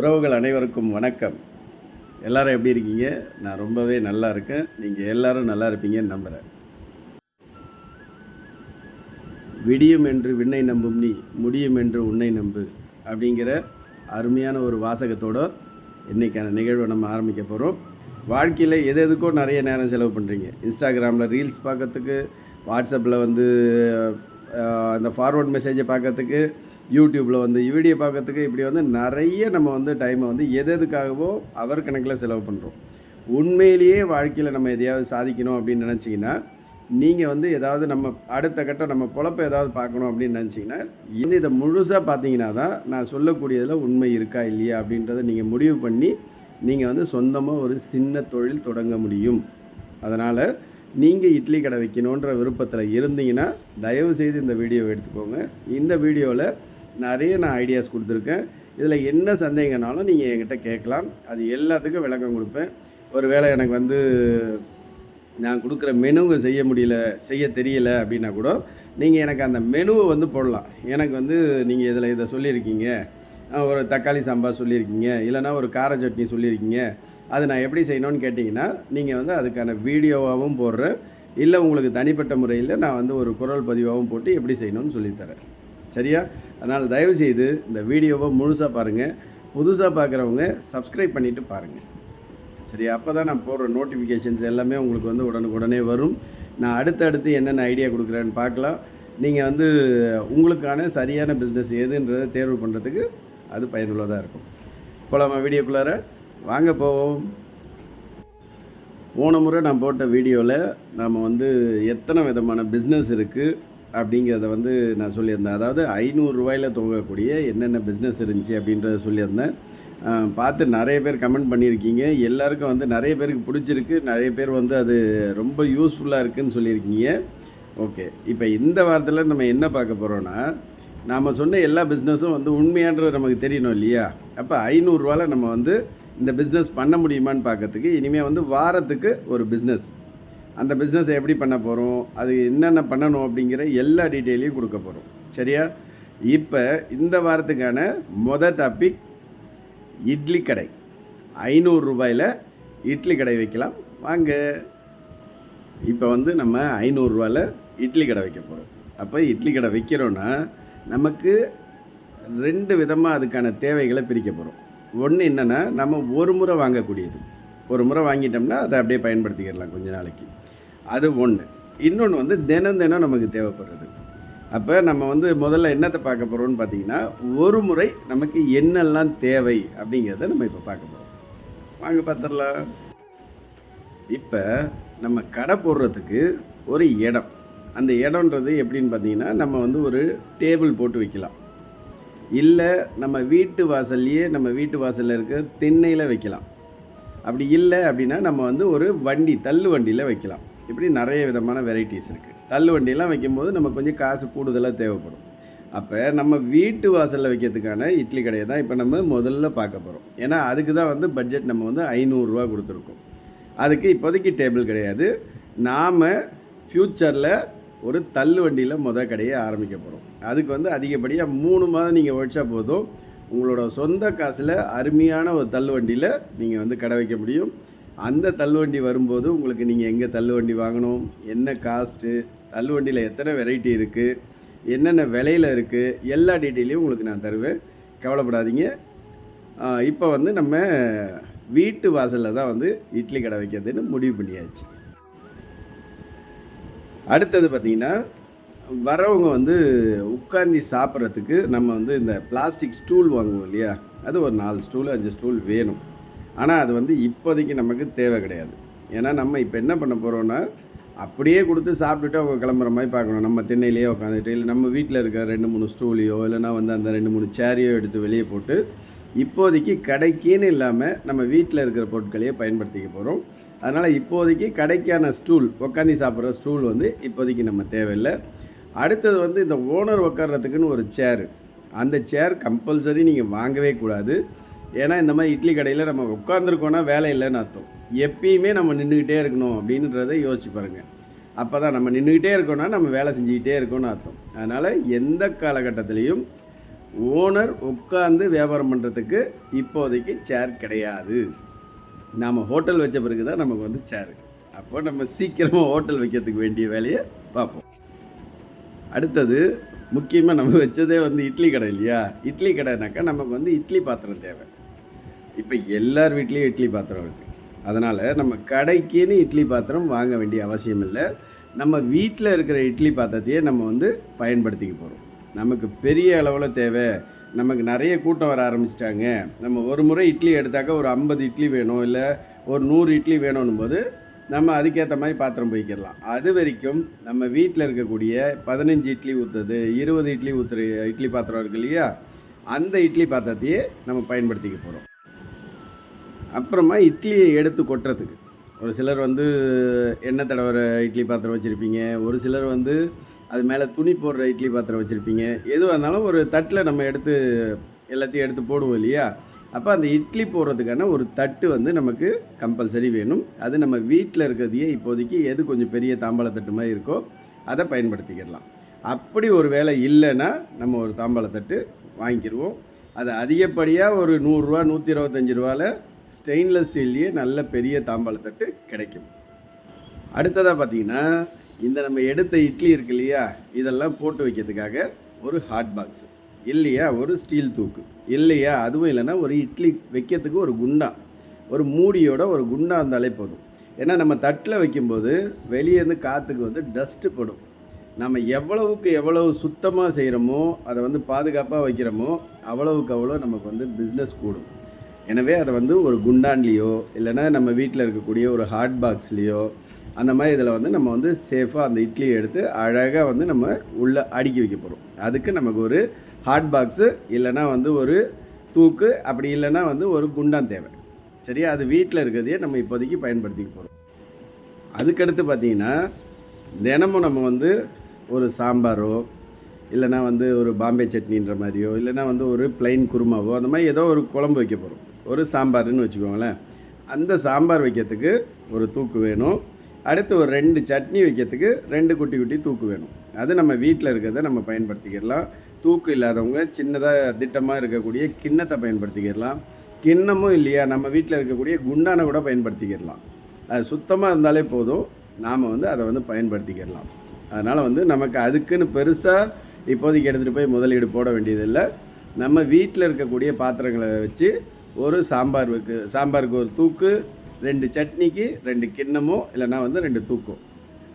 உறவுகள் அனைவருக்கும் வணக்கம். எல்லாரும் எப்படி இருக்கீங்க? நான் ரொம்பவே நல்லா இருக்கேன். நீங்கள் எல்லோரும் நல்லா இருப்பீங்கன்னு நம்புகிறேன் விடியும் என்று விண்ணை நம்பும் நீ முடியும் என்று உன்னை நம்பு அப்படிங்கிற அருமையான ஒரு வாசகத்தோட இன்றைக்கான நிகழ்வை நம்ம ஆரம்பிக்க போகிறோம் வாழ்க்கையில் எது எதுக்கோ நிறைய நேரம் செலவு பண்ணுறீங்க இன்ஸ்டாகிராமில் ரீல்ஸ் பார்க்கறதுக்கு வாட்ஸ்அப்பில் வந்து அந்த ஃபார்வர்ட் மெசேஜை பார்க்கறதுக்கு யூடியூப்பில் வந்து வீடியோ பார்க்கறதுக்கு இப்படி வந்து நிறைய நம்ம வந்து டைமை வந்து எது எதுக்காகவோ அவர் கணக்கில் செலவு பண்ணுறோம் உண்மையிலேயே வாழ்க்கையில் நம்ம எதையாவது சாதிக்கணும் அப்படின்னு நினச்சிங்கன்னா நீங்கள் வந்து ஏதாவது நம்ம அடுத்த கட்டம் நம்ம பொழப்ப ஏதாவது பார்க்கணும் அப்படின்னு நினச்சிங்கன்னா இந்த இதை முழுசாக பார்த்தீங்கன்னா தான் நான் சொல்லக்கூடியதில் உண்மை இருக்கா இல்லையா அப்படின்றத நீங்கள் முடிவு பண்ணி நீங்கள் வந்து சொந்தமாக ஒரு சின்ன தொழில் தொடங்க முடியும். அதனால் நீங்கள் இட்லி கடை வைக்கணுன்ற விருப்பத்தில் இருந்தீங்கன்னா தயவு செய்து இந்த வீடியோவை எடுத்துக்கோங்க. இந்த வீடியோவில் நிறைய நான் ஐடியாஸ் கொடுத்துருக்கேன். இதில் என்ன சந்தேகனாலும் நீங்கள் என்கிட்ட கேட்கலாம். அது எல்லாத்துக்கும் விளக்கம் கொடுப்பேன். ஒரு வேளை எனக்கு வந்து நான் கொடுக்குற மெனுவை செய்ய முடியல செய்ய தெரியல அப்படின்னா கூட நீங்கள் எனக்கு அந்த மெனுவை வந்து போடலாம். எனக்கு வந்து நீங்கள் இதில் இதை சொல்லியிருக்கீங்க. ஒரு தக்காளி சாம்பார் சொல்லியிருக்கீங்க. இல்லைன்னா ஒரு கார சட்னி சொல்லியிருக்கீங்க. அது நான் எப்படி செய்யணும்னு கேட்டிங்கன்னா நீங்கள் வந்து அதுக்கான வீடியோவாகவும் போடுறேன். இல்லை உங்களுக்கு தனிப்பட்ட முறையில் நான் வந்து ஒரு குரல் பதிவாகவும் போட்டு எப்படி செய்யணும்னு சொல்லித்தரேன். சரியா? அதனால் தயவுசெய்து இந்த வீடியோவை முழுசாக பாருங்கள் புதுசாக பார்க்குறவங்க சப்ஸ்கிரைப் பண்ணிவிட்டு பாருங்கள் சரி அப்போ தான் நான் போடுற நோட்டிஃபிகேஷன்ஸ் எல்லாமே உங்களுக்கு வந்து உடனுக்குடனே வரும். நான் அடுத்தடுத்து என்னென்ன ஐடியா கொடுக்குறேன்னு பார்க்கலாம். நீங்கள் வந்து உங்களுக்கான சரியான பிஸ்னஸ் எதுன்றதை தேர்வு பண்ணுறதுக்கு அது பயனுள்ளதாக இருக்கும். போலாமா வீடியோக்குள்ளார? வாங்க போவோம். போன முறை நான் போட்ட வீடியோவில் நாம் வந்து எத்தனை விதமான பிஸ்னஸ் இருக்குது அப்படிங்கிறத வந்து நான் சொல்லியிருந்தேன். அதாவது ஐநூறுரூவாயில் துவங்கக்கூடிய என்னென்ன பிஸ்னஸ் இருந்துச்சு அப்படின்றத சொல்லியிருந்தேன். பார்த்து நிறைய பேர் கமெண்ட் பண்ணியிருக்கீங்க. எல்லாருக்கும் வந்து நிறைய பேருக்கு பிடிச்சிருக்கு. நிறைய பேர் வந்து அது ரொம்ப யூஸ்ஃபுல்லாக இருக்குதுன்னு சொல்லியிருக்கீங்க. ஓகே இப்போ இந்த வாரத்தில் நம்ம என்ன பார்க்க போகிறோன்னா நாம் சொன்ன எல்லா பிஸ்னஸும் வந்து உண்மையான்றது நமக்கு தெரியணும் இல்லையா? அப்போ ஐநூறுரூவாவில் நம்ம வந்து இந்த பிஸ்னஸ் பண்ண முடியுமான்னு பார்க்கறதுக்கு இனிமேல் வந்து வாரத்துக்கு ஒரு பிஸ்னஸ் அந்த பிஸ்னஸை எப்படி பண்ண போகிறோம் அது என்னென்ன பண்ணணும் அப்படிங்கிற எல்லா டீட்டெயிலையும் கொடுக்க போகிறோம் சரியா? இப்போ இந்த வாரத்துக்கான மொதல் டாபிக் இட்லி கடை. ஐநூறு ரூபாயில் இட்லி கடை வைக்கலாம். வாங்க. இப்போ வந்து நம்ம ஐநூறுரூவாயில் இட்லி கடை வைக்க போகிறோம் அப்போ இட்லி கடை வைக்கிறோன்னா நமக்கு ரெண்டு விதமாக அதுக்கான தேவைகளை பிரிக்க போகிறோம் ஒன்று என்னென்னா நம்ம ஒரு முறை வாங்கக்கூடியது. ஒரு முறை வாங்கிட்டோம்னா அதை அப்படியே பயன்படுத்திக்கிடலாம் கொஞ்ச நாளைக்கு. அது ஒன்று இன்னொன்று வந்து தினம் தினம் நமக்கு தேவைப்படுறது. அப்போ நம்ம வந்து முதல்ல என்னத்தை பார்க்க போகிறோம்னு பார்த்தீங்கன்னா ஒரு முறை நமக்கு என்னெல்லாம் தேவை அப்படிங்கிறத நம்ம இப்போ பார்க்க போகிறோம் வாங்க பார்த்துடலாம். இப்போ நம்ம கடை போடுறதுக்கு ஒரு இடம். அந்த இடம்ன்றது எப்படின்னு பார்த்தீங்கன்னா நம்ம வந்து ஒரு டேபிள் போட்டு வைக்கலாம். இல்லை நம்ம வீட்டு வாசல்லையே நம்ம வீட்டு வாசலில் இருக்க திண்ணையில் வைக்கலாம். அப்படி இல்லை அப்படின்னா நம்ம வந்து ஒரு வண்டி தள்ளு வண்டியில் வைக்கலாம். இப்படி நிறைய விதமான வெரைட்டிஸ் இருக்குது தள்ளு வண்டியெல்லாம் வைக்கும்போது நம்ம கொஞ்சம் காசு கூடுதலாக தேவைப்படும். அப்போ நம்ம வீட்டு வாசலில் வைக்கிறதுக்கான இட்லி கடையை தான் இப்போ நம்ம முதல்ல பார்க்க போகிறோம் ஏன்னா அதுக்கு தான் வந்து பட்ஜெட் நம்ம வந்து ஐநூறுரூவா கொடுத்துருக்கோம். அதுக்கு இப்போதைக்கு டேபிள் கிடையாது. நாம் ஃப்யூச்சரில் ஒரு தள்ளு வண்டியில் முத கடையை ஆரம்பிக்க போகிறோம் அதுக்கு வந்து அதிகப்படியாக மூணு மாதம் நீங்கள் உழைச்சா போதும். உங்களோட சொந்த காசில் அருமையான ஒரு தள்ளுவண்டியில் நீங்கள் வந்து கடை வைக்க முடியும். அந்த தள்ளுவண்டி வரும்போது உங்களுக்கு நீங்கள் எங்கே தள்ளுவண்டி வாங்கணும்? என்ன காஸ்ட்டு தள்ளுவண்டியில் எத்தனை வெரைட்டி இருக்குது என்னென்ன விலையில் இருக்குது எல்லா டீட்டெயிலையும் உங்களுக்கு நான் தருவேன். கவலைப்படாதீங்க. இப்போ வந்து நம்ம வீட்டு வாசலில் தான் வந்து இட்லி கடை வைக்கிறதுன்னு முடிவு பண்ணியாச்சு. அடுத்தது பார்த்திங்கன்னா வரவங்க வந்து உட்காந்து சாப்பிட்றதுக்கு நம்ம வந்து இந்த பிளாஸ்டிக் ஸ்டூல் வாங்குவோம் இல்லையா? அது ஒரு நாலு ஸ்டூல் அஞ்சு ஸ்டூல் வேணும். ஆனால் அது வந்து இப்போதைக்கு நமக்கு தேவை கிடையாது. ஏன்னா நம்ம இப்போ என்ன பண்ண போகிறோன்னா அப்படியே கொடுத்து சாப்பிட்டுட்டு அவங்க கிளம்புற மாதிரி பார்க்கணும். நம்ம திண்ணையிலேயே உட்காந்துட்டு இல்லை நம்ம வீட்டில் இருக்க ரெண்டு மூணு ஸ்டூலையோ இல்லைன்னா வந்து அந்த ரெண்டு மூணு சேரையோ எடுத்து வெளியே போட்டு இப்போதைக்கு கடைக்குன்னு இல்லாமல் நம்ம வீட்டில் இருக்கிற பொருட்களையே பயன்படுத்திக்க போகிறோம் அதனால் இப்போதைக்கு கடைக்கான ஸ்டூல் உட்காந்து சாப்பிட்ற ஸ்டூல் வந்து இப்போதைக்கு நம்ம தேவையில்லை. அடுத்தது வந்து இந்த ஓனர் உட்கார்றதுக்குன்னு ஒரு சேர் அந்த சேர் கம்பல்சரி நீங்கள் வாங்கவே கூடாது. ஏன்னா இந்த மாதிரி இட்லி கடையில் நம்ம உட்காந்துருக்கோன்னா வேலை இல்லைன்னு அர்த்தம். எப்பயுமே நம்ம நின்றுக்கிட்டே இருக்கணும் அப்படின்றத யோசிச்சு பாருங்கள் அப்போ தான் நம்ம நின்றுக்கிட்டே இருக்கோன்னா நம்ம வேலை செஞ்சுக்கிட்டே இருக்கோம்னு அர்த்தம். அதனால் எந்த காலகட்டத்திலையும் ஓனர் உட்காந்து வியாபாரம் பண்ணுறதுக்கு இப்போதைக்கு சேர் கிடையாது. நாம் ஹோட்டல் வச்ச பிறகு தான் நமக்கு வந்து சேரு அப்போ நம்ம சீக்கிரமாக ஹோட்டல் வைக்கிறதுக்கு வேண்டிய வேலையை பார்ப்போம். அடுத்தது முக்கியமாக நம்ம வச்சதே வந்து இட்லி கடை இல்லையா? இட்லி கடைனாக்கா நமக்கு வந்து இட்லி பாத்திரம் தேவை. இப்போ எல்லார் வீட்லேயும் இட்லி பாத்திரம் இருக்குது அதனால் நம்ம கடைக்குன்னு இட்லி பாத்திரம் வாங்க வேண்டிய அவசியம் இல்லை. நம்ம வீட்டில் இருக்கிற இட்லி பாத்திரத்தையே நம்ம வந்து பயன்படுத்திக்க போகிறோம் நமக்கு பெரிய அளவில் தேவை. நமக்கு நிறைய கூட்டம் வர ஆரம்பிச்சிட்டாங்க. நம்ம ஒரு முறை இட்லி எடுத்தாக்கா ஒரு ஐம்பது இட்லி வேணும் இல்லை ஒரு நூறு இட்லி வேணும்னும் போது நம்ம அதுக்கேற்ற மாதிரி பாத்திரம் போய்க்கிடலாம் அது வரைக்கும் நம்ம வீட்டில் இருக்கக்கூடிய பதினஞ்சு இட்லி ஊற்றுறது இருபது இட்லி ஊற்றுற இட்லி பாத்திரம் இருக்கு இல்லையா? அந்த இட்லி பாத்திரத்தையே நம்ம பயன்படுத்திக்க போகிறோம் அப்புறமா இட்லியை எடுத்து கொட்டுறதுக்கு. ஒரு சிலர் வந்து எண்ணெய் தடவுற இட்லி பாத்திரம் வச்சுருப்பீங்க. ஒரு சிலர் வந்து அது மேலே துணி போடுற இட்லி பாத்திரம் வச்சுருப்பீங்க. எதுவாக இருந்தாலும் ஒரு தட்டில் நம்ம எடுத்து எல்லாத்தையும் எடுத்து போடுவோம் இல்லையா? அப்போ அந்த இட்லி போடுறதுக்கான ஒரு தட்டு வந்து நமக்கு கம்பல்சரி வேணும். அது நம்ம வீட்டில் இருக்கிறதையே இப்போதைக்கு எது கொஞ்சம் பெரிய தாம்பாள தட்டு மாதிரி இருக்கோ அதை பயன்படுத்திக்கிடலாம். அப்படி ஒரு வேலை இல்லைன்னா நம்ம ஒரு தாம்பாளத்தட்டு வாங்கிக்கிடுவோம். அது அதிகப்படியாக ஒரு நூறுரூவா நூற்றி இருபத்தஞ்சி ரூபாவில் ஸ்டெயின்லெஸ் ஸ்டீல்லையே நல்ல பெரிய தாம்பாளத்தட்டு கிடைக்கும். அடுத்ததாக பார்த்தீங்கன்னா இந்த நம்ம எடுத்த இட்லி இருக்கு இல்லையா? இதெல்லாம் போட்டு வைக்கிறதுக்காக ஒரு ஹாட் பாக்ஸு இல்லையா ஒரு ஸ்டீல் தூக்கு. இல்லையா அதுவும் இல்லைன்னா ஒரு இட்லி வைக்கிறதுக்கு ஒரு குண்டா. ஒரு மூடியோட ஒரு குண்டா இருந்தாலே போதும். ஏன்னா நம்ம தட்டில் வைக்கும்போது வெளியேருந்து காற்றுக்கு வந்து டஸ்ட்டு படும். நம்ம எவ்வளவுக்கு எவ்வளவு சுத்தமாக செய்கிறோமோ அதை வந்து பாதுகாப்பாக வைக்கிறோமோ அவ்வளவுக்கு அவ்வளோ நமக்கு வந்து பிஸ்னஸ் கூடும். எனவே அதை வந்து ஒரு குண்டான்லேயோ இல்லைன்னா நம்ம வீட்டில் இருக்கக்கூடிய ஒரு ஹாட் பாக்ஸ்லேயோ அந்த மாதிரி இதில் வந்து நம்ம வந்து சேஃபாக அந்த இட்லியை எடுத்து அழகாக வந்து நம்ம உள்ளே அடுக்கி வைக்க போகிறோம் அதுக்கு நமக்கு ஒரு ஹாட் பாக்ஸு இல்லைன்னா வந்து ஒரு தூக்கு அப்படி இல்லைன்னா வந்து ஒரு குண்டான் தேவை. சரியா? அது வீட்டில் இருக்கிறதையே நம்ம இப்போதைக்கு பயன்படுத்திக்க போகிறோம் அதுக்கடுத்து பார்த்தீங்கன்னா தினமும் நம்ம வந்து ஒரு சாம்பாரோ இல்லைன்னா வந்து ஒரு பாம்பே சட்னின்ற மாதிரியோ இல்லைனா வந்து ஒரு பிளைன் குருமாவோ அந்த மாதிரி ஏதோ ஒரு குழம்பு வைக்க போகிறோம் ஒரு சாம்பார்னு வச்சுக்கோங்களேன். அந்த சாம்பார் வைக்கிறதுக்கு ஒரு தூக்கு வேணும். அடுத்து ஒரு ரெண்டு சட்னி வைக்கிறதுக்கு ரெண்டு குட்டி குட்டி தூக்கு வேணும். அது நம்ம வீட்டில் இருக்கிறத நம்ம பயன்படுத்திக்கிடலாம். தூக்கு இல்லாதவங்க சின்னதாக திட்டமாக இருக்கக்கூடிய கிண்ணத்தை பயன்படுத்திக்கிடலாம். கிண்ணமும் இல்லையா நம்ம வீட்டில் இருக்கக்கூடிய குண்டானை கூட பயன்படுத்திக்கிடலாம். அது சுத்தமாக இருந்தாலே போதும். நாம் வந்து அதை வந்து பயன்படுத்திக்கிடலாம். அதனால் வந்து நமக்கு அதுக்குன்னு பெருசாக இப்போதைக்கு எடுத்துகிட்டு போய் முதலீடு போட வேண்டியதில்லை. நம்ம வீட்டில் இருக்கக்கூடிய பாத்திரங்களை வச்சு ஒரு சாம்பார் வைக்கு சாம்பாருக்கு ஒரு தூக்கு ரெண்டு சட்னிக்கு ரெண்டு கிண்ணமோ இல்லைன்னா வந்து ரெண்டு தூக்கம்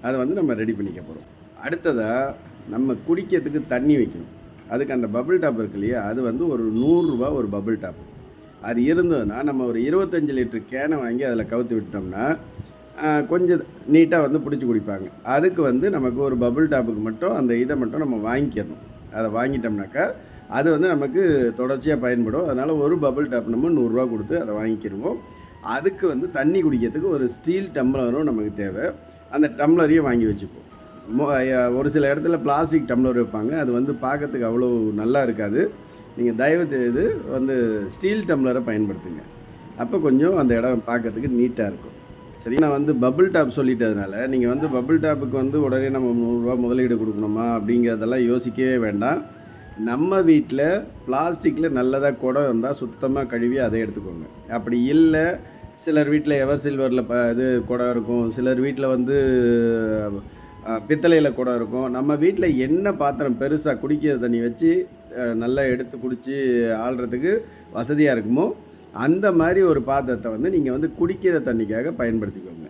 அதை வந்து நம்ம ரெடி பண்ணிக்க போகிறோம் அடுத்ததாக நம்ம குடிக்கிறதுக்கு தண்ணி வைக்கணும். அதுக்கு அந்த பபுள் டாப் இருக்கு இல்லையா அது வந்து ஒரு நூறுரூவா ஒரு பபுள் டாப் அது இருந்ததுன்னா நம்ம ஒரு இருபத்தஞ்சி லிட்டர் கேனை வாங்கி அதில் கவுத்து விட்டோம்னா கொஞ்சம் நீட்டாக வந்து பிடிச்சி குடிப்பாங்க. அதுக்கு வந்து நமக்கு ஒரு பபுள் டாப்புக்கு மட்டும் அந்த இதை மட்டும் நம்ம வாங்கிக்கணும். அதை வாங்கிட்டோம்னாக்கா அது வந்து நமக்கு தொடர்ச்சியாக பயன்படும். அதனால் ஒரு பபுள் டாப் நம்ம நூறுரூவா கொடுத்து அதை வாங்கிக்கிடுவோம் அதுக்கு வந்து தண்ணி குடிக்கிறதுக்கு ஒரு ஸ்டீல் டம்ளரும் நமக்கு தேவை. அந்த டம்ளரையும் வாங்கி வச்சுப்போம். ஒரு சில இடத்துல பிளாஸ்டிக் டம்ளர் வைப்பாங்க. அது வந்து பார்க்கறதுக்கு அவ்வளோ நல்லா இருக்காது. நீங்கள் தயவு செய்து வந்து ஸ்டீல் டம்ளரை பயன்படுத்துங்க. அப்போ கொஞ்சம் அந்த இடம் பார்க்கறதுக்கு நீட்டாக இருக்கும். சரி நான் வந்து பபுள் டாப் சொல்லிட்டதுனால நீங்கள் வந்து பபுள் டாப்புக்கு வந்து உடனே நம்ம நூறுரூவா முதலீடு கொடுக்கணுமா அப்படிங்கிறதெல்லாம் யோசிக்கவே வேண்டாம். நம்ம வீட்டில் பிளாஸ்டிக்கில் நல்லதாக குடம் இருந்தால் சுத்தமாக கழுவி அதை எடுத்துக்கோங்க. அப்படி இல்லை சிலர் வீட்டில் எவர் சில்வரில் ப இது குடம் இருக்கும். சிலர் வீட்டில் வந்து பித்தளையில் குடம் இருக்கும். நம்ம வீட்டில் என்ன பாத்திரம் பெருசாக குடிக்கிற தண்ணி வச்சு நல்லா எடுத்து குடித்து ஆள்றதுக்கு வசதியாக இருக்குமோ அந்த மாதிரி ஒரு பாத்திரத்தை வந்து நீங்கள் வந்து குடிக்கிற தண்ணிக்காக பயன்படுத்திக்கோங்க.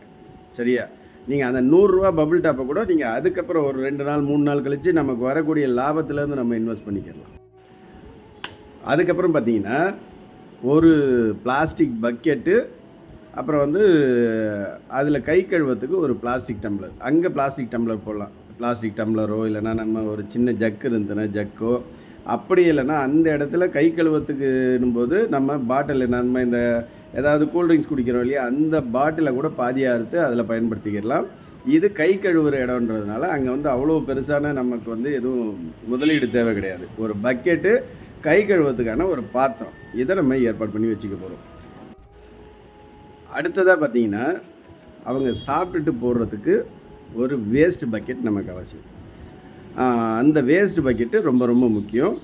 சரியா? நீங்கள் அந்த நூறுரூவா பபுள் டாப்பை கூட நீங்கள் அதுக்கப்புறம் ஒரு ரெண்டு நாள் மூணு நாள் கழித்து நமக்கு வரக்கூடிய லாபத்துலேருந்து நம்ம இன்வெஸ்ட் பண்ணிக்கலாம். அதுக்கப்புறம் பார்த்தீங்கன்னா ஒரு பிளாஸ்டிக் பக்கெட்டு அப்புறம் வந்து அதில் கை கழுவத்துக்கு ஒரு பிளாஸ்டிக் டம்ளர் அங்கே பிளாஸ்டிக் டம்ளர் போடலாம். பிளாஸ்டிக் டம்ளரோ இல்லைன்னா நம்ம ஒரு சின்ன ஜக்கு இருந்ததுன்னா ஜக்கோ அப்படி இல்லைன்னா அந்த இடத்துல கை கழுவத்துக்குன்னும் போது நம்ம பாட்டில் நம்ம இந்த ஏதாவது கூல்ட்ரிங்க்ஸ் குடிக்கிறோம் இல்லையா அந்த பாட்டிலை கூட பாதியாக அறுத்து அதில் பயன்படுத்திக்கிடலாம். இது கை கழுவுற இடம்ன்றதுனால அங்கே வந்து அவ்வளோ பெருசான நமக்கு வந்து எதுவும் முதலீடு தேவை கிடையாது. ஒரு பக்கெட்டு கை கழுவுறதுக்கான ஒரு பாத்திரம். இதை நம்ம ஏற்பாடு பண்ணி வச்சுக்க போகிறோம் அடுத்ததாக பார்த்தீங்கன்னா அவங்க சாப்பிட்டுட்டு போடுறதுக்கு ஒரு வேஸ்ட் பக்கெட் நமக்கு அவசியம் அந்த வேஸ்ட் பக்கெட்டு ரொம்ப ரொம்ப முக்கியம்.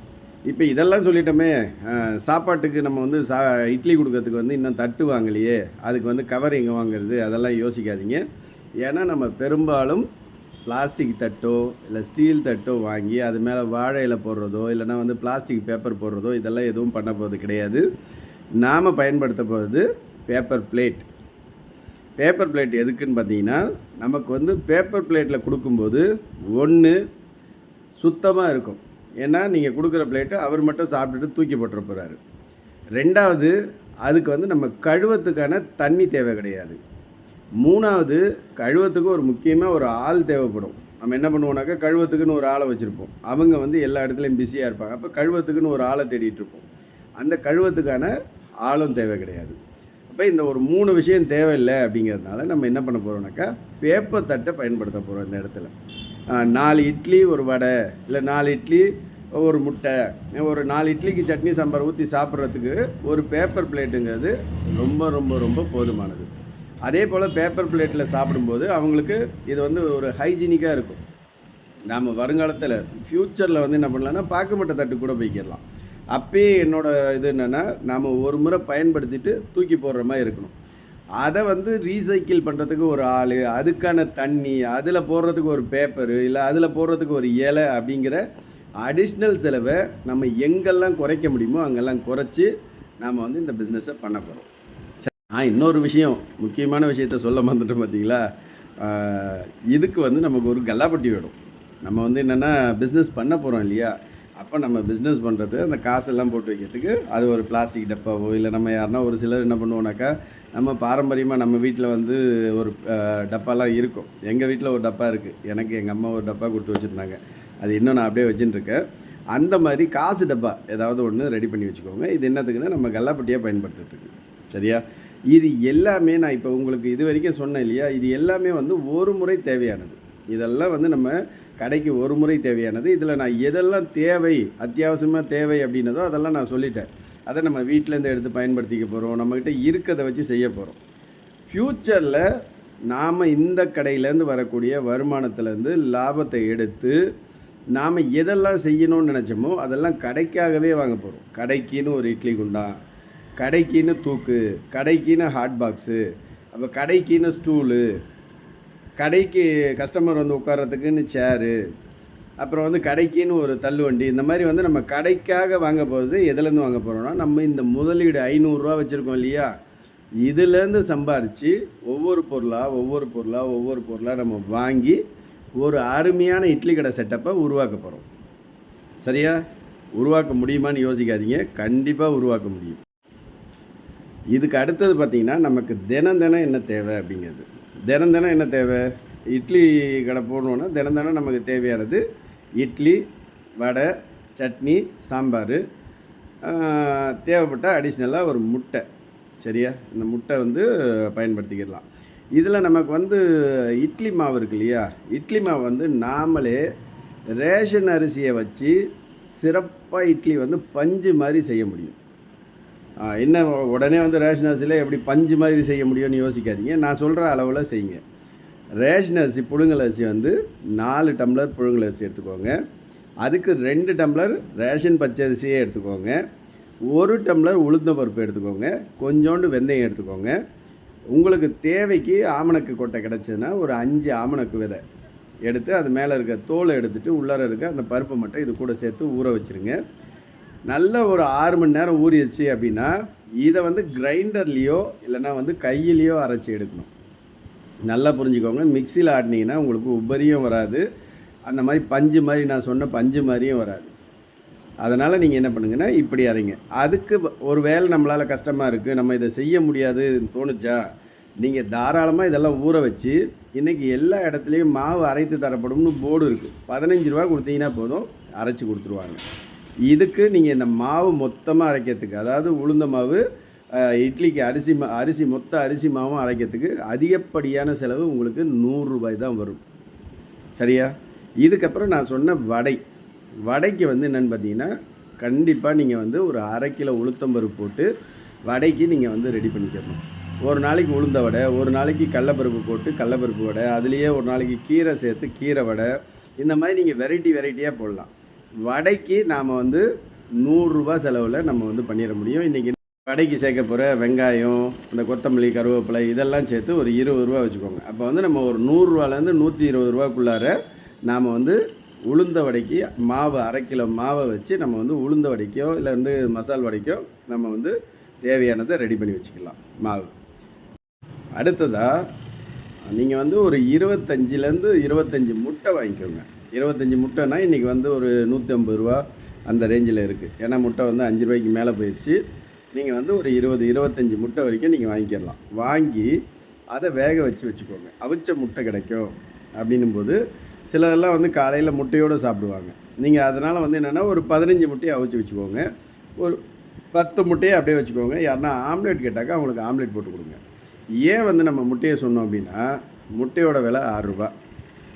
இப்போ இதெல்லாம் சொல்லிட்டோமே சாப்பாட்டுக்கு நம்ம வந்து சா இட்லி கொடுக்கறதுக்கு வந்து இன்னும் தட்டு வாங்கலையே அதுக்கு வந்து கவர் எங்கே வாங்குறது அதெல்லாம் யோசிக்காதீங்க. ஏன்னா நம்ம பெரும்பாலும் பிளாஸ்டிக் தட்டோ இல்லை ஸ்டீல் தட்டோ வாங்கி அது மேலே வாழை இலை போடுறதோ இல்லைன்னா வந்து பிளாஸ்டிக் பேப்பர் போடுறதோ இதெல்லாம் எதுவும் பண்ண போகிறது கிடையாது. நாம் பயன்படுத்த போகிறது பேப்பர் பிளேட் பேப்பர் பிளேட் எதுக்குன்னு பார்த்தீங்கன்னா நமக்கு வந்து பேப்பர் பிளேட்டில் கொடுக்கும்போது ஒன்று சுத்தமாக இருக்கும். ஏன்னா நீங்கள் கொடுக்குற பிளேட்டை அவர் மட்டும் சாப்பிட்டுட்டு தூக்கி போட்டுற போகிறாரு ரெண்டாவது அதுக்கு வந்து நம்ம கழுவத்துக்கான தண்ணி தேவை கிடையாது. மூணாவது கழுவத்துக்கு ஒரு முக்கியமாக ஒரு ஆள் தேவைப்படும். நம்ம என்ன பண்ணுவோம்னாக்கா கழுவத்துக்குன்னு ஒரு ஆளை வச்சுருப்போம். அவங்க வந்து எல்லா இடத்துலையும் பிஸியாக இருப்பாங்க. அப்போ கழுவத்துக்குன்னு ஒரு ஆளை தேடிட்டு இருப்போம். அந்த கழுவத்துக்கான ஆளும் தேவை கிடையாது. அப்போ இந்த ஒரு மூணு விஷயம் தேவையில்லை அப்படிங்கிறதுனால நம்ம என்ன பண்ண போகிறோம்னாக்கா பேப்பர் தட்டை பயன்படுத்த போகிறோம் இந்த இடத்துல. நாலு இட்லி ஒரு வடை இல்லை நாலு இட்லி ஒரு முட்டை ஒரு நாலு இட்லிக்கு சட்னி சாம்பார் ஊற்றி சாப்பிட்றதுக்கு ஒரு பேப்பர் பிளேட்டுங்கிறது ரொம்ப ரொம்ப ரொம்ப போதுமானது. அதே போல் பேப்பர் பிளேட்டில் சாப்பிடும்போது அவங்களுக்கு இது வந்து ஒரு ஹைஜீனிக்காக இருக்கும். நாம் வருங்காலத்தில் ஃப்யூச்சரில் வந்து என்ன பண்ணலாம்னா பாக்குமட்ட தட்டு கூட போய்க்கிடலாம். அப்பயே என்னோட இது என்னென்னா நாம் ஒரு முறை பயன்படுத்திட்டு தூக்கி போடுற மாதிரி இருக்கணும். அதை வந்து ரீசைக்கிள் பண்ணுறதுக்கு ஒரு ஆள் அதுக்கான தண்ணி அதில் போடுறதுக்கு ஒரு பேப்பரு இல்லை அதில் போடுறதுக்கு ஒரு இலை அப்படிங்கிற அடிஷ்னல் செலவை நம்ம எங்கெல்லாம் குறைக்க முடியுமோ அங்கெல்லாம் குறைச்சி நாம் வந்து இந்த பிஸ்னஸை பண்ண போகிறோம் ஆ இன்னொரு விஷயம் முக்கியமான விஷயத்த சொல்ல மறந்துட்டோம் பார்த்தீங்களா இதுக்கு வந்து நமக்கு ஒரு கல்லாப்பட்டி வேணும். நம்ம வந்து என்னென்னா பிஸ்னஸ் பண்ண போகிறோம் இல்லையா? அப்போ நம்ம பிஸ்னஸ் பண்ணுறது அந்த காசெல்லாம் போட்டு வைக்கிறதுக்கு அது ஒரு பிளாஸ்டிக் டப்பாவோ இல்லை நம்ம யாருன்னா ஒரு சிலர் என்ன பண்ணுவோம்னாக்கா நம்ம பாரம்பரியமாக நம்ம வீட்டில் வந்து ஒரு டப்பாலாம் இருக்கும். எங்கள் வீட்டில் ஒரு டப்பா இருக்குது எனக்கு எங்கள் அம்மா ஒரு டப்பா கொடுத்து வச்சுருந்தாங்க. அது இன்னும் நான் அப்படியே வச்சுட்டு அந்த மாதிரி காசு டப்பா ஏதாவது ஒன்று ரெடி பண்ணி வச்சுக்கோங்க. இது என்னத்துக்குன்னா நம்ம கல்லாப்பட்டியாக பயன்படுத்துறதுக்கு. சரியா? இது எல்லாமே நான் இப்போ உங்களுக்கு இது வரைக்கும் சொன்னேன் இல்லையா? இது எல்லாமே வந்து ஒரு முறை தேவையானது. இதெல்லாம் வந்து நம்ம கடைக்கு ஒரு முறை தேவையானது. இதில் நான் எதெல்லாம் தேவை அத்தியாவசியமாக தேவை அப்படின்னதோ அதெல்லாம் நான் சொல்லிட்டேன். அதை நம்ம வீட்டிலேருந்து எடுத்து பயன்படுத்திக்க போகிறோம். நம்மக்கிட்ட இருக்கிறத வச்சு செய்ய போகிறோம். ஃப்யூச்சரில் நாம் இந்த கடையிலேருந்து வரக்கூடிய வருமானத்துலேருந்து லாபத்தை எடுத்து நாம் எதெல்லாம் செய்யணும்னு நினச்சோமோ அதெல்லாம் கடைக்காகவே வாங்க போகிறோம். கடைக்குன்னு ஒரு இட்லி குண்டா கடைக்குன்னு தூக்கு கடைக்குன்னு ஹாட் பாக்ஸு அப்போ கடைக்குன்னு ஸ்டூலு கடைக்கு கஸ்டமர் வந்து உட்கார்றதுக்குன்னு சேரு அப்புறம் வந்து கடைக்குன்னு ஒரு தள்ளுவண்டி இந்த மாதிரி வந்து நம்ம கடைக்காக வாங்க போகிறது எதுலேருந்து வாங்க போகிறோம்னா நம்ம இந்த முதலீடு ஐநூறுரூவா வச்சுருக்கோம் இல்லையா? இதுலேருந்து சம்பாரித்து ஒவ்வொரு பொருளாக ஒவ்வொரு பொருளாக ஒவ்வொரு பொருளாக நம்ம வாங்கி ஒரு அருமையான இட்லி கடை செட்டப்பை உருவாக்க போகிறோம் சரியா? உருவாக்க முடியுமான்னு யோசிக்காதீங்க கண்டிப்பாக உருவாக்க முடியும். இதுக்கு அடுத்தது பார்த்திங்கன்னா நமக்கு தினம் தினம் என்ன தேவை அப்படிங்கிறது. தினம் தினம் என்ன தேவை? இட்லி கடை போடணுன்னா தினம் தினம் நமக்கு தேவையானது இட்லி வடை சட்னி சாம்பார். தேவைப்பட்ட அடிஷ்னலாக ஒரு முட்டை. சரியா? இந்த முட்டை வந்து பயன்படுத்திக்கிடலாம் இதில் நமக்கு வந்து இட்லி மாவு இருக்கு இல்லையா? இட்லி மாவு வந்து நாமளே ரேஷன் அரிசியை வச்சு சிறப்பாக இட்லி வந்து பஞ்சு மாதிரி செய்ய முடியும். என்ன உடனே வந்து ரேஷன் அரிசியில் எப்படி பஞ்சு மாதிரி செய்ய முடியும்னு யோசிக்காதீங்க. நான் சொல்கிற அளவில் செய்யுங்க. ரேஷன் அரிசி புழுங்கல் அரிசி வந்து நாலு டம்ளர் புழுங்கல் அரிசி எடுத்துக்கோங்க. அதுக்கு ரெண்டு டம்ளர் ரேஷன் பச்சை அரிசியே எடுத்துக்கோங்க. ஒரு டம்ளர் உளுந்த பருப்பு எடுத்துக்கோங்க. கொஞ்சோண்டு வெந்தயம் எடுத்துக்கோங்க. உங்களுக்கு தேவைக்கு ஆமணக்கு கொட்டை கிடச்சதுன்னா ஒரு அஞ்சு ஆமணக்கு விதை எடுத்து அது மேலே இருக்க தோலை எடுத்துகிட்டு உள்ளார இருக்க அந்த பருப்பை மட்டும் இது கூட சேர்த்து ஊற வச்சுருங்க. நல்ல ஒரு ஆறு மணி நேரம் ஊறிடுச்சு அப்படின்னா இதை வந்து கிரைண்டர்லேயோ இல்லைன்னா வந்து கையிலையோ அரைச்சி எடுக்கணும். நல்லா புரிஞ்சுக்கோங்க. மிக்சியில் ஆட்டினீங்கன்னா உங்களுக்கு உபரியும் வராது. அந்த மாதிரி பஞ்சு மாதிரி நான் சொன்ன பஞ்சு மாதிரியும் வராது. அதனால் நீங்கள் என்ன பண்ணுங்கன்னா இப்படி அரைங்க. அதுக்கு ஒரு வேலை நம்மளால் கஷ்டமாக இருக்குது நம்ம இதை செய்ய முடியாதுன்னு தோணுச்சா நீங்கள் தாராளமாக இதெல்லாம் ஊற வச்சு இன்றைக்கி எல்லா இடத்துலையும் மாவு அரைத்து தரப்படும்னு போர்டு இருக்குது பதினஞ்சு ரூபா கொடுத்தீங்கன்னா போதும் அரைச்சி கொடுத்துருவாங்க. இதுக்கு நீங்கள் இந்த மாவு மொத்தமாக அரைக்கிறதுக்கு அதாவது உளுந்த மாவு இட்லிக்கு அரிசி மா அரிசி மொத்த அரிசி மாவும் அரைக்கிறதுக்கு அதிகப்படியான செலவு உங்களுக்கு நூறுரூபாய் தான் வரும். சரியா? இதுக்கப்புறம் நான் சொன்ன வடை. வடைக்கு வந்து என்னென்னு பார்த்தீங்கன்னா கண்டிப்பாக நீங்கள் வந்து ஒரு அரை கிலோ உளுத்தம்பருப்பு போட்டு வடைக்கு நீங்கள் வந்து ரெடி பண்ணிக்கணும். ஒரு நாளைக்கு உளுந்த வடை ஒரு நாளைக்கு கடலப்பருப்பு போட்டு கடலப்பருப்பு வடை அதுலேயே ஒரு நாளைக்கு கீரை சேர்த்து கீரை வடை இந்த மாதிரி நீங்கள் வெரைட்டி வெரைட்டியாக போடலாம். வடைக்கு நாம் வந்து நூறுரூவா செலவில் நம்ம வந்து பண்ணிட முடியும். இன்றைக்கி வடைக்கு சேர்க்க போகிற வெங்காயம் இந்த கொத்தமல்லி கருவேப்பிலை இதெல்லாம் சேர்த்து ஒரு இருபது ரூபா வச்சுக்கோங்க. அப்போ வந்து நம்ம ஒரு நூறுரூவாலேருந்து நூற்றி இருபது ரூபாக்குள்ளார நாம் வந்து உளுந்த வடைக்கு மாவு அரை கிலோ மாவை வச்சு நம்ம வந்து உளுந்த வடைக்கோ இல்லை வந்து மசால் வடைக்கோ நம்ம வந்து தேவையானதை ரெடி பண்ணி வச்சுக்கலாம் மாவு. அடுத்ததாக நீங்கள் வந்து ஒரு இருபத்தஞ்சிலேருந்து இருபத்தஞ்சி முட்டை வாங்கிக்கோங்க. இருபத்தஞ்சி முட்டைனா இன்றைக்கி வந்து ஒரு நூற்றி ஐம்பது ரூபா அந்த ரேஞ்சில் இருக்குது ஏன்னா முட்டை வந்து அஞ்சு ரூபாய்க்கு மேலே போயிடுச்சு. நீங்கள் வந்து ஒரு இருபது இருபத்தஞ்சி முட்டை வரைக்கும் நீங்கள் வாங்கிக்கிடலாம் வாங்கி அதை வேக வச்சு வச்சுக்கோங்க. அவிச்ச முட்டை கிடைக்கும் அப்படின்னும் போது சிலதெல்லாம் வந்து காலையில் முட்டையோடு சாப்பிடுவாங்க. நீங்கள் அதனால் வந்து என்னென்னா ஒரு பதினஞ்சு முட்டையை அவிச்சு வச்சுக்கோங்க. ஒரு பத்து முட்டையை அப்படியே வச்சுக்கோங்க. யாருன்னா ஆம்லேட் கேட்டாக்கா அவங்களுக்கு ஆம்லேட் போட்டு கொடுங்க. ஏன் வந்து நம்ம முட்டையை சொன்னோம் அப்படின்னா முட்டையோட விலை ஆறுரூபா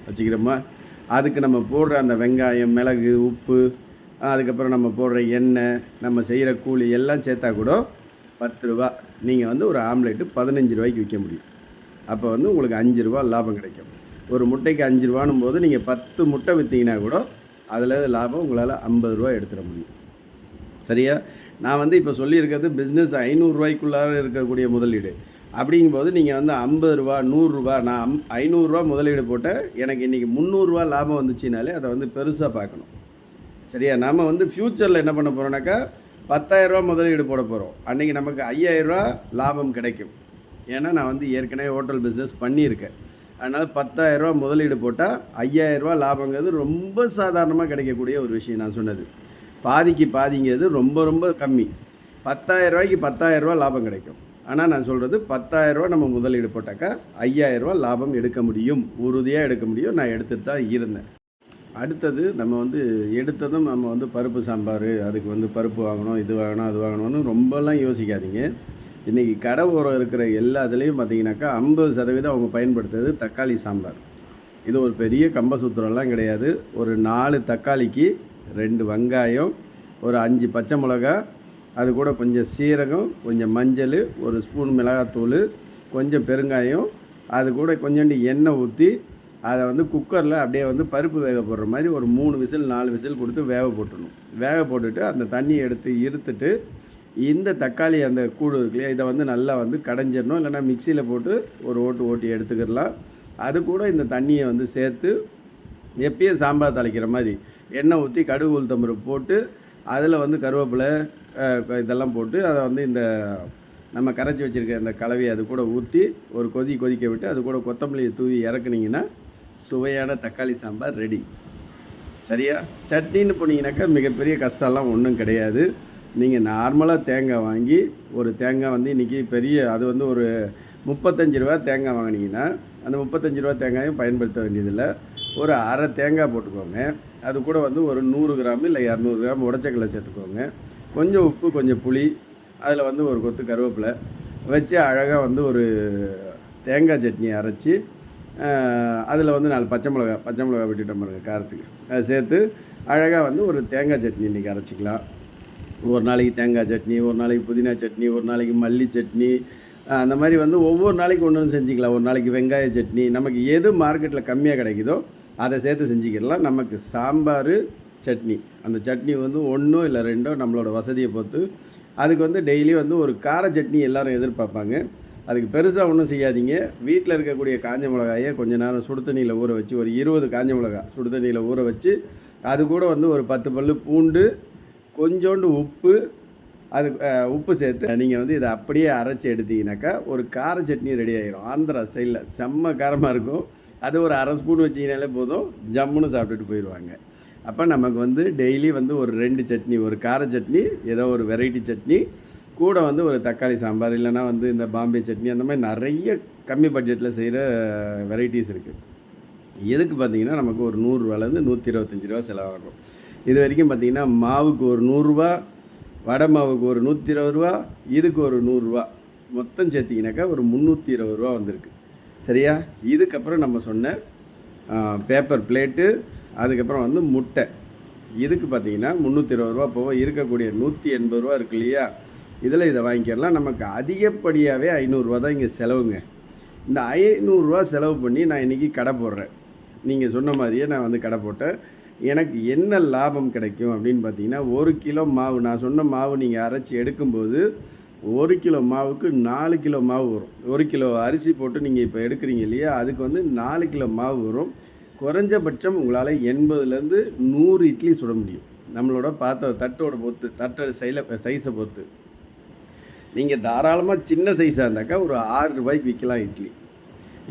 வச்சுக்கிறோமா? அதுக்கு நம்ம போடுற அந்த வெங்காயம் மிளகு உப்பு அதுக்கப்புறம் நம்ம போடுற எண்ணெய் நம்ம செய்கிற கூலி எல்லாம் சேர்த்தா கூட பத்து ரூபா. நீங்கள் வந்து ஒரு ஆம்லேட்டு பதினஞ்சு ரூபாய்க்கு விற்க முடியும். அப்போ வந்து உங்களுக்கு அஞ்சு ரூபா லாபம் கிடைக்கும். ஒரு முட்டைக்கு அஞ்சு ரூபானும் போது நீங்கள் பத்து முட்டை விற்றீங்கன்னா கூட அதில் லாபம் உங்களால் ஐம்பது ரூபா எடுத்துட முடியும். சரியா? நான் வந்து இப்போ சொல்லியிருக்கிறது பிஸ்னஸ் ஐநூறுரூவாய்க்குள்ளார இருக்கக்கூடிய முதலீடு. அப்படிங்கும்போது நீங்கள் வந்து ஐம்பது ரூபா நூறுரூவா நான் ஐநூறுரூவா முதலீடு போட்டால் எனக்கு இன்றைக்கி முந்நூறுரூவா லாபம் வந்துச்சுனாலே அதை வந்து பெருசாக பார்க்கணும். சரியா? நாம் வந்து ஃப்யூச்சரில் என்ன பண்ண போகிறோம்னாக்கா பத்தாயிரரூவா முதலீடு போட போகிறோம் அன்றைக்கி நமக்கு ஐயாயிரரூவா லாபம் கிடைக்கும். ஏன்னா நான் வந்து ஏற்கனவே ஹோட்டல் பிஸ்னஸ் பண்ணியிருக்கேன். அதனால் பத்தாயிரரூவா முதலீடு போட்டால் ஐயாயிரரூவா லாபங்கிறது ரொம்ப சாதாரணமாக கிடைக்கக்கூடிய ஒரு விஷயம் நான் சொன்னது. பாதிக்கு பாதிங்கிறது ரொம்ப ரொம்ப கம்மி. பத்தாயிரரூவாய்க்கு பத்தாயிரரூவா லாபம் கிடைக்கும். ஆனால் நான் சொல்கிறது பத்தாயிரரூவா நம்ம முதலீடு போட்டாக்கா ஐயாயிரரூவா லாபம் எடுக்க முடியும். உறுதியாக எடுக்க முடியும். நான் எடுத்துகிட்டு தான் இருந்தேன். அடுத்தது நம்ம வந்து எடுத்ததும் நம்ம வந்து பருப்பு சாம்பார் அதுக்கு வந்து பருப்பு வாங்கணும் இது வாங்கணும் அது வாங்கணும்னு ரொம்பலாம் யோசிக்காதீங்க. இன்றைக்கி கடை ஓரம் இருக்கிற எல்லா இதுலேயும் பார்த்தீங்கன்னாக்கா ஐம்பது சதவீதம் அவங்க பயன்படுத்துறது தக்காளி சாம்பார். இது ஒரு பெரிய கம்பசூத்திரம்லாம் கிடையாது. ஒரு நாலு தக்காளிக்கு ரெண்டு வெங்காயம் ஒரு அஞ்சு பச்சை மிளகா அது கூட கொஞ்சம் சீரகம் கொஞ்சம் மஞ்சள் ஒரு ஸ்பூன் மிளகாத்தூள் கொஞ்சம் பெருங்காயம் அது கூட கொஞ்சோண்டு எண்ணெய் ஊற்றி அதை வந்து குக்கரில் அப்படியே வந்து பருப்பு வேக போடுற மாதிரி ஒரு மூணு விசில் நாலு விசில் கொடுத்து வேக போட்டுடணும். வேக போட்டுட்டு அந்த தண்ணியை எடுத்து இருத்துட்டு இந்த தக்காளி அந்த கூடு இருக்கு இல்லையா இதை வந்து நல்லா வந்து கடைஞ்சிடணும். இல்லைன்னா மிக்சியில் போட்டு ஒரு ஓட்டு ஓட்டி எடுத்துக்கிடலாம். அது கூட இந்த தண்ணியை வந்து சேர்த்து எப்பயும் சாம்பார் தாளிக்கிற மாதிரி எண்ணெய் ஊற்றி கடுகு உளுத்தம்பருப்பு போட்டு அதில் வந்து கருவேப்பிலை இதெல்லாம் போட்டு அதை வந்து இந்த நம்ம கரைச்சி வச்சுருக்க இந்த கலவையை அது கூட ஊற்றி ஒரு கொதி கொதிக்க விட்டு அது கூட கொத்தமல்லியை தூவி இறக்குனிங்கன்னா சுவையான தக்காளி சாம்பார் ரெடி. சரியா? சட்னின்னு போனீங்கன்னாக்கா மிகப்பெரிய கஷ்டம்லாம் ஒன்றும் கிடையாது. நீங்கள் நார்மலாக தேங்காய் வாங்கி ஒரு தேங்காய் வந்து இன்றைக்கி பெரிய அது வந்து ஒரு முப்பத்தஞ்சு ரூபா தேங்காய் வாங்கினீங்கன்னா அந்த முப்பத்தஞ்சு ரூபா தேங்காயும் பயன்படுத்த வேண்டியதில்லை. ஒரு அரை தேங்காய் போட்டுக்கோங்க. அது கூட வந்து ஒரு நூறு கிராம் இல்லை இரநூறு கிராம் உடச்சக்கல்ல சேர்த்துக்கோங்க. கொஞ்சம் உப்பு கொஞ்சம் புளி அதில் வந்து ஒரு கொத்து கருவேப்பிலை வச்சு அழகாக வந்து ஒரு தேங்காய் சட்னி அரைச்சி அதில் வந்து நாலு பச்சை மிளகா பச்சை மிளகா வெட்டிட்டோம் பாருங்க காரத்துக்கு. அதை சேர்த்து அழகாக வந்து ஒரு தேங்காய் சட்னி இன்றைக்கி அரைச்சிக்கலாம். ஒரு நாளைக்கு தேங்காய் சட்னி ஒரு நாளைக்கு புதினா சட்னி ஒரு நாளைக்கு மல்லி சட்னி அந்த மாதிரி வந்து ஒவ்வொரு நாளைக்கு ஒன்று ஒன்று செஞ்சுக்கலாம். ஒரு நாளைக்கு வெங்காய சட்னி நமக்கு எது மார்க்கெட்டில் கம்மியாக கிடைக்குதோ அதை சேர்த்து செஞ்சுக்கிடலாம் நமக்கு சாம்பார் சட்னி. அந்த சட்னி வந்து ஒன்றோ இல்லை ரெண்டோ நம்மளோட வசதியை பொறுத்து. அதுக்கு வந்து டெய்லி வந்து ஒரு கார சட்னி எல்லோரும் எதிர்பார்ப்பாங்க. அதுக்கு பெருசாக ஒன்றும் செய்யாதீங்க. வீட்டில் இருக்கக்கூடிய காஞ்ச மிளகாயை கொஞ்ச நேரம் சுடு தண்ணியில் ஊற வச்சு ஒரு இருபது காஞ்ச மிளகாய் சுடு தண்ணியில் ஊற வச்சு அது கூட வந்து ஒரு பத்து பல்லு பூண்டு கொஞ்சோண்டு உப்பு அது உப்பு சேர்த்து நீங்கள் வந்து இதை அப்படியே அரைச்சி எடுத்தீங்கன்னாக்கா ஒரு கார சட்னி ரெடி ஆகிரும் ஆந்திரா ஸ்டைலில் செம்ம காரமாக இருக்கும். அது ஒரு அரை ஸ்பூன் வச்சிங்கனாலே போதும். ஜம்முன்னு சாப்பிட்டுட்டு போயிடுவாங்க. அப்போ நமக்கு வந்து டெய்லி வந்து ஒரு ரெண்டு சட்னி ஒரு கார சட்னி ஏதோ ஒரு வெரைட்டி சட்னி கூட வந்து ஒரு தக்காளி சாம்பார் இல்லைனா வந்து இந்த பாம்பே சட்னி அந்த மாதிரி நிறைய கம்மி பட்ஜெட்டில் செய்கிற வெரைட்டிஸ் இருக்குது எதுக்கு பார்த்தீங்கன்னா நமக்கு ஒரு நூறுரூவாலேருந்து நூற்றி இருபத்தஞ்சி ரூபா செலவாகும். இது வரைக்கும் பார்த்தீங்கன்னா மாவுக்கு ஒரு நூறுரூவா வடை மாவுக்கு ஒரு நூற்றி இருபது ரூபா இதுக்கு ஒரு நூறுரூவா. மொத்தம் சேர்த்திங்கனாக்கா ஒரு முந்நூற்றி இருபது ரூபா வந்திருக்கு. சரியா? இதுக்கப்புறம் நம்ம சொன்ன பேப்பர் பிளேட்டு அதுக்கப்புறம் வந்து முட்டை. இதுக்கு பார்த்தீங்கன்னா முந்நூற்றி இருபது ரூபா போக இருக்கக்கூடிய நூற்றி எண்பது ரூபா இருக்கு இல்லையா? இதில் இதை வாங்கிக்கலாம் நமக்கு அதிகப்படியாகவே ஐநூறுரூவா தான் இங்கே செலவுங்க. இந்த ஐநூறுரூவா செலவு பண்ணி நான் இன்றைக்கி கடை போடுறேன். நீங்கள் சொன்ன மாதிரியே நான் வந்து கடை போட்டேன். எனக்கு என்ன லாபம் கிடைக்கும் அப்படின்னு பார்த்தீங்கன்னா ஒரு கிலோ மாவு நான் சொன்ன மாவு நீங்கள் அரைச்சி எடுக்கும்போது ஒரு கிலோ மாவுக்கு நாலு கிலோ மாவு வரும். ஒரு கிலோ அரிசி போட்டு நீங்கள் இப்போ எடுக்கிறீங்க இல்லையா? அதுக்கு வந்து நாலு கிலோ மாவு வரும். குறைஞ்சபட்சம் உங்களால் எண்பதுலேருந்து நூறு இட்லி சுட முடியும். நம்மளோட பார்த்த தட்டோட பொறுத்து தட்டோட சைல சைஸை பொறுத்து. நீங்கள் தாராளமாக சின்ன சைஸாக இருந்தாக்கா ஒரு ஆறு ரூபாய்க்கு விற்கலாம் இட்லி.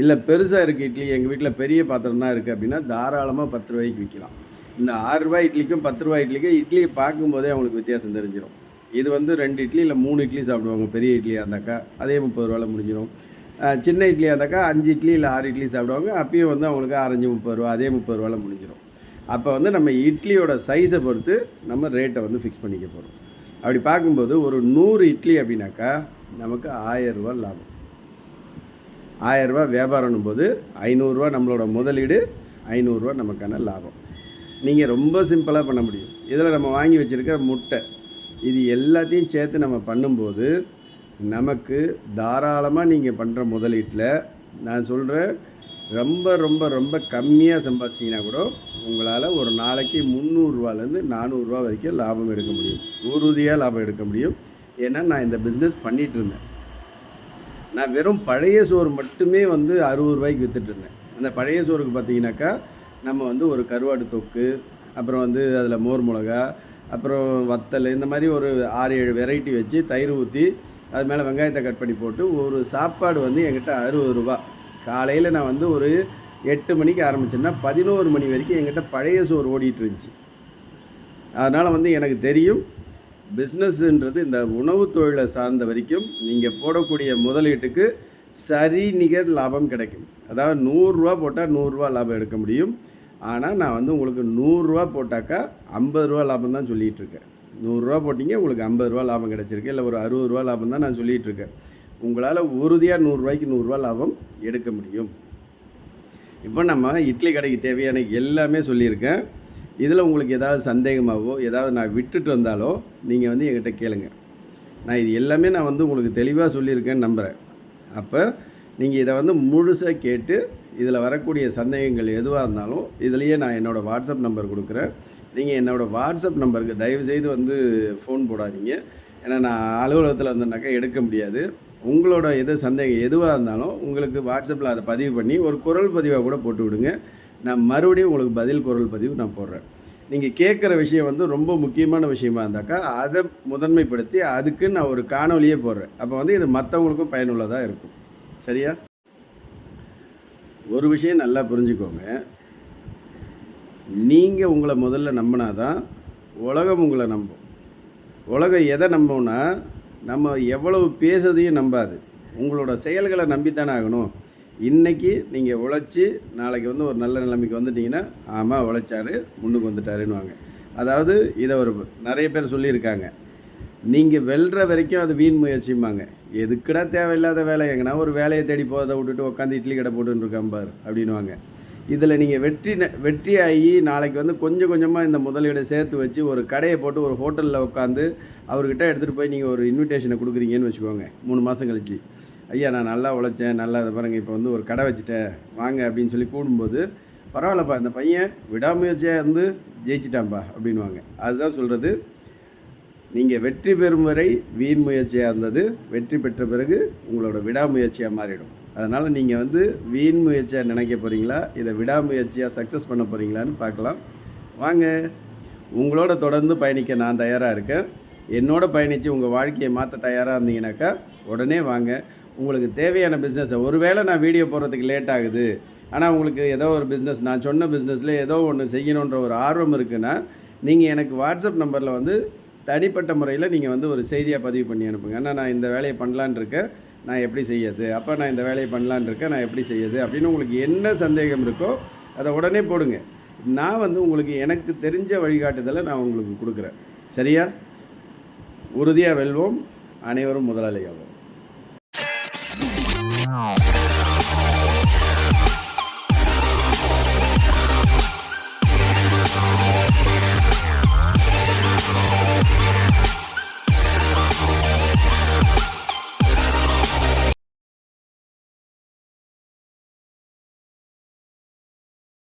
இல்லை பெருசாக இருக்குது இட்லி எங்கள் வீட்டில் பெரிய பாத்திரம் தான் இருக்குது அப்படின்னா தாராளமாக பத்து ரூபாய்க்கு விற்கலாம் இந்த ஆறு ரூபாய் இட்லிக்கும் பத்து ரூபாய் இட்லிக்கும் இட்லியை பார்க்கும்போதே அவங்களுக்கு வித்தியாசம் தெரிஞ்சிடும் இது வந்து ரெண்டு இட்லி இல்லை மூணு இட்லி சாப்பிடுவாங்க. பெரிய இட்லியாக இருந்தாக்கா அதே முப்பது ரூபாயில் முடிஞ்சிடும் சின்ன இட்லியாக இருந்தாக்கா அஞ்சு இட்லி இல்லை ஆறு இட்லி சாப்பிடுவாங்க. அப்பயும் வந்து அவங்களுக்கு ஆரஞ்சு முப்பது ரூபா அதே முப்பது ரூபாயில் முடிஞ்சிடும் அப்போ வந்து நம்ம இட்லியோட சைஸை பொறுத்து நம்ம ரேட்டை வந்து ஃபிக்ஸ் பண்ணிக்க போகிறோம் அப்படி பார்க்கும்போது ஒரு நூறு இட்லி அப்படின்னாக்கா நமக்கு ஆயிரம் லாபம். ஆயரூபா வியாபாரம்னும் போது ஐநூறுரூவா நம்மளோட முதலீடு ஐநூறுரூவா நமக்கான லாபம். நீங்கள் ரொம்ப சிம்பிளாக பண்ண முடியும். இதில் நம்ம வாங்கி வச்சுருக்க முட்டை இது எல்லாத்தையும் சேர்த்து நம்ம பண்ணும்போது நமக்கு தாராளமாக நீங்கள் பண்ணுற முதலீட்டில் நான் சொல்கிறேன் ரொம்ப ரொம்ப ரொம்ப கம்மியாக சம்பாதிச்சிங்கன்னா கூட உங்களால் ஒரு நாளைக்கு முந்நூறுரூவாலேருந்து நானூறுரூவா வரைக்கும் லாபம் எடுக்க முடியும். உறுதியாக லாபம் எடுக்க முடியும். ஏன்னா நான் இந்த பிஸ்னஸ் பண்ணிகிட்டு இருந்தேன். நான் வெறும் பழைய சோறு மட்டுமே வந்து அறுபது ரூபாய்க்கு விற்றுட்டு இருந்தேன். அந்த பழைய சோறுக்கு பார்த்தீங்கன்னாக்கா நம்ம வந்து ஒரு கருவாடு தொக்கு அப்புறம் வந்து அதில் மோர் மிளகா அப்புறம் வத்தல் இந்த மாதிரி ஒரு ஆறு ஏழு வெரைட்டி வச்சு தயிர் ஊற்றி அது மேலே வெங்காயத்தை கட் பண்ணி போட்டு ஒரு சாப்பாடு வந்து என்கிட்ட அறுபது ரூபா. காலையில் நான் வந்து ஒரு எட்டு மணிக்கு ஆரம்பிச்சேன்னா பதினோரு மணி வரைக்கும் என்கிட்ட பழைய சோறு ஓடிட்டு இருந்துச்சு. அதனால் வந்து எனக்கு தெரியும் பிஸ்னஸ்ன்றது இந்த உணவு தொழிலை சார்ந்த வரைக்கும் நீங்கள் போடக்கூடிய முதலீட்டுக்கு சரி நிகர் லாபம் கிடைக்கும். அதாவது நூறுரூவா போட்டால் நூறுரூவா லாபம் எடுக்க முடியும். ஆனால் நான் வந்து உங்களுக்கு நூறுரூவா போட்டாக்கா ஐம்பது ரூபா லாபம் தான் சொல்லிகிட்ருக்கேன் நூறுரூவா போட்டிங்க உங்களுக்கு ஐம்பது ரூபா லாபம் கிடச்சிருக்கு. இல்லை ஒரு அறுபது ரூபா லாபம் தான் நான் சொல்லிகிட்டு இருக்கேன் உங்களால் உறுதியாக நூறுரூவாய்க்கு நூறுரூவா லாபம் எடுக்க முடியும். இப்போ நம்ம இட்லி கடைக்கு தேவையான எல்லாமே சொல்லியிருக்கேன். இதில் உங்களுக்கு ஏதாவது சந்தேகமாகவோ ஏதாவது நான் விட்டுட்டு வந்தாலோ நீங்கள் வந்து என்கிட்ட கேளுங்க. நான் இது எல்லாமே நான் வந்து உங்களுக்கு தெளிவாக சொல்லியிருக்கேன்னு நம்புகிறேன் அப்போ நீங்கள் இதை வந்து முழுசாக கேட்டு இதில் வரக்கூடிய சந்தேகங்கள் எதுவாக இருந்தாலும் இதுலேயே நான் என்னோடய வாட்ஸ்அப் நம்பர் கொடுக்குறேன். நீங்கள் என்னோடய வாட்ஸ்அப் நம்பருக்கு தயவுசெய்து வந்து ஃபோன் போடாதீங்க. ஏன்னா நான் அலுவலகத்தில் வந்தேன்னாக்கா எடுக்க முடியாது. உங்களோட எது சந்தேகம் எதுவாக இருந்தாலும் உங்களுக்கு வாட்ஸ்அப்பில் அதை பதிவு பண்ணி ஒரு குரல் பதிவாக கூட போட்டு விடுங்க. நான் மறுபடியும் உங்களுக்கு பதில் குரல் பதிவு நான் போடுறேன். நீங்கள் கேட்குற விஷயம் வந்து ரொம்ப முக்கியமான விஷயமா இருந்தாக்கா அதை முதன்மைப்படுத்தி அதுக்கு நான் ஒரு காணொலியே போடுறேன். அப்போ வந்து இது மற்றவங்களுக்கும் பயனுள்ளதாக இருக்கும். சரியா? ஒரு விஷயம் நல்லா புரிஞ்சுக்கோங்க. நீங்கள் உங்களை முதல்ல நம்பினாதான் உலகம் உங்களை நம்பும். உலகம் எதை நம்பும்னா நம்ம எவ்வளவு பேசுறதையும் நம்பாது. உங்களோட செயல்களை நம்பித்தானே ஆகணும். இன்றைக்கி நீங்கள் உழைச்சி நாளைக்கு வந்து ஒரு நல்ல நிலைமைக்கு வந்துட்டீங்கன்னா ஆமாம் உழைச்சாரு முன்னுக்கு வந்துட்டாருன்னுவாங்க. அதாவது இதை ஒரு நிறைய பேர் சொல்லியிருக்காங்க. நீங்கள் வெல்ற வரைக்கும் அது வீண் முயற்சிம்பாங்க. எதுக்குடா தேவையில்லாத வேலை? எங்கன்னா ஒரு வேலையை தேடி போதை விட்டுட்டு உட்காந்து இட்லி கடை போட்டுன்னு இருக்கான் பார் அப்படின்னுவாங்க. இதில் நீங்கள் வெற்றி ந- வெற்றி ஆகி நாளைக்கு வந்து கொஞ்சம் கொஞ்சமாக இந்த முதலீடை சேர்த்து வச்சு ஒரு கடையை போட்டு ஒரு ஹோட்டலில் உட்காந்து அவர்கிட்ட எடுத்துகிட்டு போய் நீங்கள் ஒரு இன்விடேஷனை கொடுக்குறீங்கன்னு வச்சுக்கோங்க மூணு மாதம் கழிச்சு. ஐயா நான் நல்லா உழைச்சேன் நல்லா இதை பாருங்கள் இப்போ வந்து ஒரு கடை வச்சுட்டேன் வாங்க அப்படின்னு சொல்லி கூடும்போது பரவாயில்லப்பா இந்த பையன் விடாமுயற்சியாக இருந்து ஜெயிச்சிட்டான்ப்பா அப்படின்வாங்க அதுதான் சொல்கிறது நீங்கள் வெற்றி பெறும் வரை வீண் முயற்சியாக இருந்தது வெற்றி பெற்ற பிறகு உங்களோட விடாமுயற்சியாக மாறிடும். அதனால் நீங்கள் வந்து வீண் முயற்சியாக நினைக்க போகிறீங்களா இதை விடாமுயற்சியாக சக்ஸஸ் பண்ண போகிறீங்களான்னு பார்க்கலாம். வாங்க. உங்களோட தொடர்ந்து பயணிக்க நான் தயாராக இருக்கேன். என்னோட பயணித்து உங்கள் வாழ்க்கையை மாற்ற தயாராக இருந்தீங்கன்னாக்கா உடனே வாங்க. உங்களுக்கு தேவையான பிஸ்னஸை ஒருவேளை நான் வீடியோ போடுறதுக்கு லேட் ஆகுது ஆனால் உங்களுக்கு ஏதோ ஒரு பிஸ்னஸ் நான் சொன்ன பிஸ்னஸில் ஏதோ ஒன்று செய்யணுன்ற ஒரு ஆர்வம் இருக்குன்னா நீங்கள் எனக்கு வாட்ஸ்அப் நம்பரில் வந்து தனிப்பட்ட முறையில் நீங்கள் வந்து ஒரு செய்தியாக பதிவு பண்ணி அனுப்புங்க. அண்ணா நான் இந்த வேலையை பண்ணலான்னு இருக்கேன். நான் எப்படி செய்யறது? அப்போ நான் இந்த வேலையை பண்ணலான்னு இருக்கேன். நான் எப்படி செய்யறது? அப்படின்னு உங்களுக்கு என்ன சந்தேகம் இருக்கோ அதை உடனே போடுங்க. நான் வந்து உங்களுக்கு எனக்கு தெரிஞ்ச வழிகாட்டுதலை நான் உங்களுக்கு கொடுக்குறேன். சரியா? உறுதியாக வெல்வோம். அனைவரும் முதலாளியாகும்